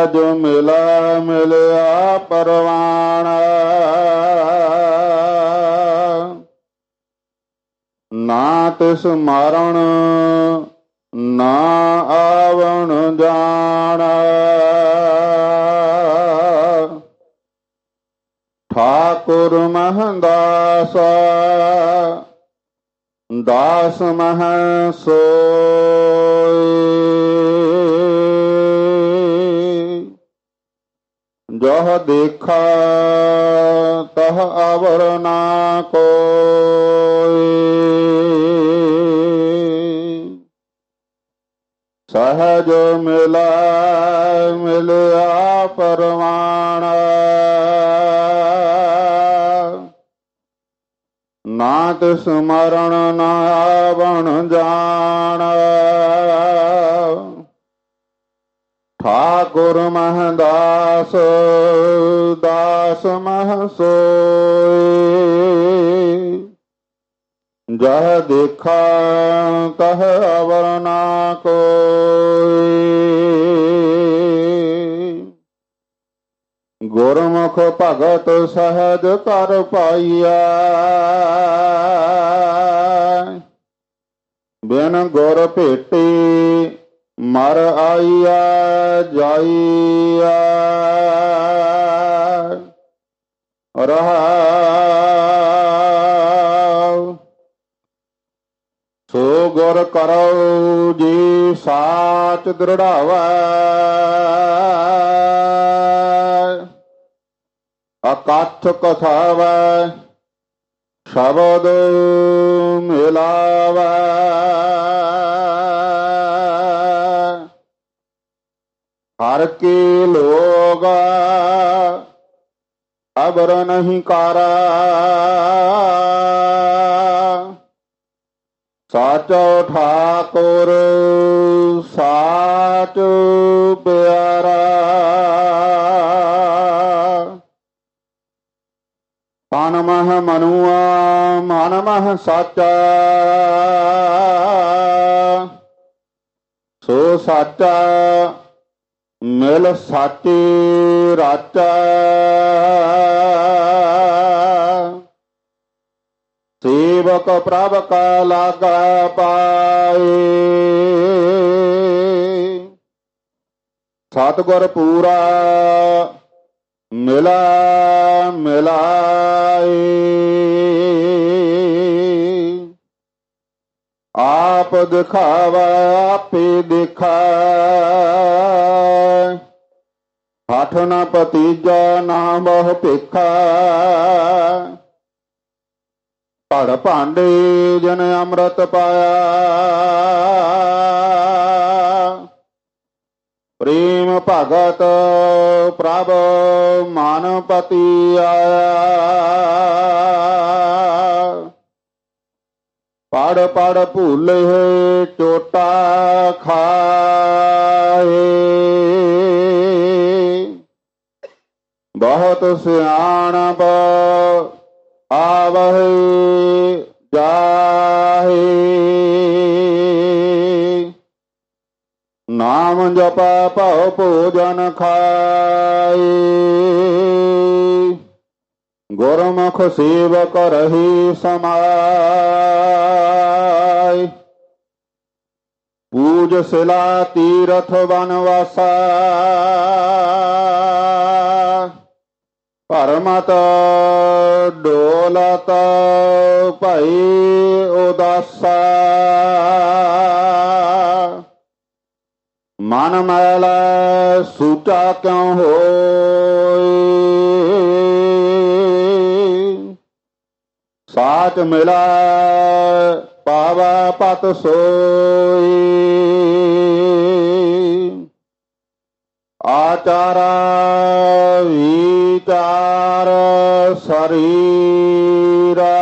ਸਹਜ ਮਿਲਾ, ਮਿਲਿਆ ਪਰਵਾਣ। ਨਾ ਤਿਸ ਮਾਰਣ, ਨਾ ਆਵਣ ਜਾਣ। ਠਾਕੁਰ ਮਹੰਦਾਸ, ਦਾਸ ਮਹ ਸੋਏ ਜਹ ਦੇਖਾ, ਤਹ ਅਵਰ ਨਾ ਕੋਈ ਸਹਜ ਮਿਲਾ, ਮਿਲਿਆ ਪਰਮਾਨ ਨਾ ਤਿਸ ਮਰਨ ਨਾ ਆਵਣ ਜਾਣ। ਠਾਕੁਰ ਮਹਦਾਸ, ਦਾਸ ਮਹ ਸੋਏ ਜਹ ਦੇਖਾ, ਤਹ ਅਵਰ ਨਾ ਕੋਈ ਗੁਰਮੁਖ ਭਗਤ ਸਹਜ ਕਰ ਪਾਈਆ ਬਿਨ ਗੁਰ ਭੇਟੀ ਮਰ ਆਈਆ ਜਾਈਆ। ਰਹਾ ਸੋ ਗੁਰ ਕਰੋ ਜੀ ਸਾਚ ਦ੍ਰਿੜਾਵੈ। ਅਕਥ ਕਥਾਵੈ ਸ਼ਬਦ ਮਿਲਾਵੈ। ਹਰ ਕੇ ਲੋਗ ਅਬਰ ਨਹੀਂ ਕਾਰਾ। ਸਾਚੋ ਠਾਕੁਰ, ਸਾਚ ਪਿਆਰਾ। ਤਨ ਮਹ ਮਨੁਆ, ਮਨ ਮਹ ਸਾਚਾ। ਸੋ ਸਾਚਾ ਮਿਲ ਸਾਚੀ ਰਾਚਾ। ਸੇਵਕ ਪ੍ਰਭ ਕਾ ਲਾਗਾ ਪਾਏ। ਸਤਿਗੁਰ ਪੂਰਾ ਮਿਲਾ ਮਿਲਾਏ। ਆਪ ਦਿਖਾਵਾ, ਆਪੇ ਦਿਖਾ ਹਠ ਨ ਪਤੀਜਾ ਨਾ ਬਹੁ ਭਿਖਾ। ਪੜ ਭਾਂਡੇ ਜਨ ਅੰਮ੍ਰਿਤ ਪਾਇਆ। ਪ੍ਰੇਮ ਭਗਤ ਪ੍ਰਭ ਮਨ ਪਤੀ ਆਇਆ। ਪੜ ਪੜ ਭੂਲੇ ਟੋਟਾ ਖਾਏ। ਬਹੁਤ ਸਿਆਣਪ ਆਵਹਿ ਜਾਹੇ। ਨਾਮ ਜਪਾ ਭਉ ਭੋਜਨ ਖਾਏ। ਗੁਰਮੁਖ ਸੇਵਕ ਰਹੀ ਸਮਾਈ। ਪੂਜ ਸਿਲਾ ਤੀਰਥ ਵਨਵਾਸਾ। ਪਰਮਤ ਡੋਲਤ ਭਈ ਉਦਾਸਾ। ਮਨ ਮੈਲ ਸੂਚਾ ਕਿਉ ਹੋਈ? ਸਾਚ ਮਿਲਾ ਪਾਵੈ ਪਤ ਸੋਈ। ਆਚਾਰਾ ਵਿਚਾਰ ਸਰੀਰਾ।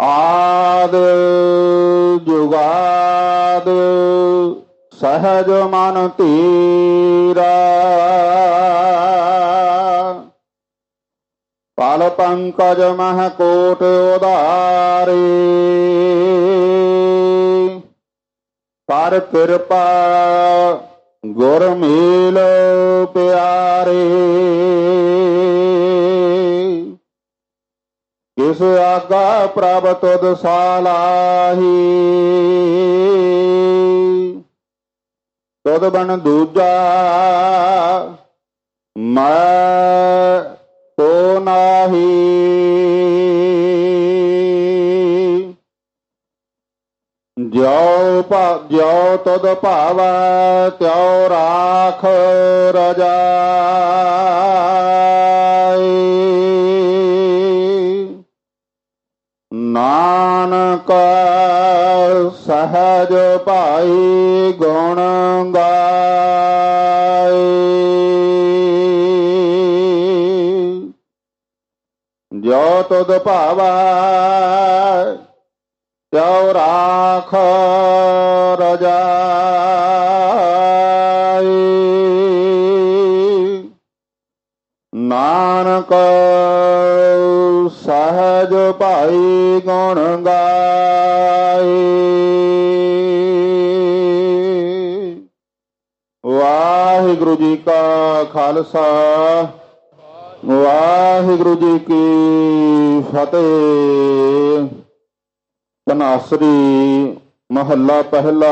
ਆਦ ਜੁਗਾਦ ਸਹਜ ਮਨ ਧੀਰਾ ਪੰਕਜ ਮਹ ਕੋਟ ਉਧਾਰੇ। ਪਰ ਕਿਰਪਾ ਗੁਰ ਮੀਲ ਪਿਆਰੇ। ਕਿਸ ਆਗਾ ਪ੍ਰਭ ਤੁਧ ਸਾਲਾਹੀ। ਤੁਧ ਬਣ ਦੂਜਾ ਮੈਂ ਤੋ ਨਾਹੀ। ਜਿਉ ਭਾ, ਜਿਉ ਤੁਧ ਭਾਵੈ, ਤਿਉ ਰਾਖ ਰਜਾਈ ਨਾਨਕ ਸਹਜ ਭਾਈ ਗੁਣ ਗਾਏ ਤੁਧ ਭਾਵੈ ਤਿਉ ਰਾਖ ਰਜਾਈ। ਨਾਨਕ ਸਹਜ ਭਾਈ ਗੁਣ ਗਾਏ ਵਾਹਿਗੁਰੂ ਜੀ ਕਾ ਖਾਲਸਾ। ਵਾਹਿਗੁਰੂ ਜੀ ਕੀ ਫਤਿਹ। ਤਨਾਸਰੀ ਮਹੱਲਾ ਪਹਿਲਾ।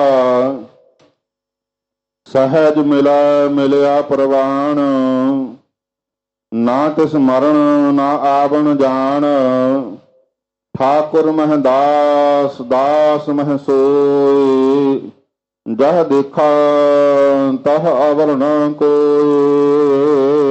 ਸਹਿਜ ਮਿਲਾ ਮਿਲਿਆ ਪ੍ਰਵਾਨ ਨਾ ਤਿਸ ਮਰਨ, ਨਾ ਆਵਣ ਜਾਣ। ਠਾਕੁਰ ਮਹਦਾਸ ਦਾਸ ਮਹ ਸੋਈ ਜਹ ਦੇਖਾ, ਤਹ ਅਵਰ ਕੋਏ।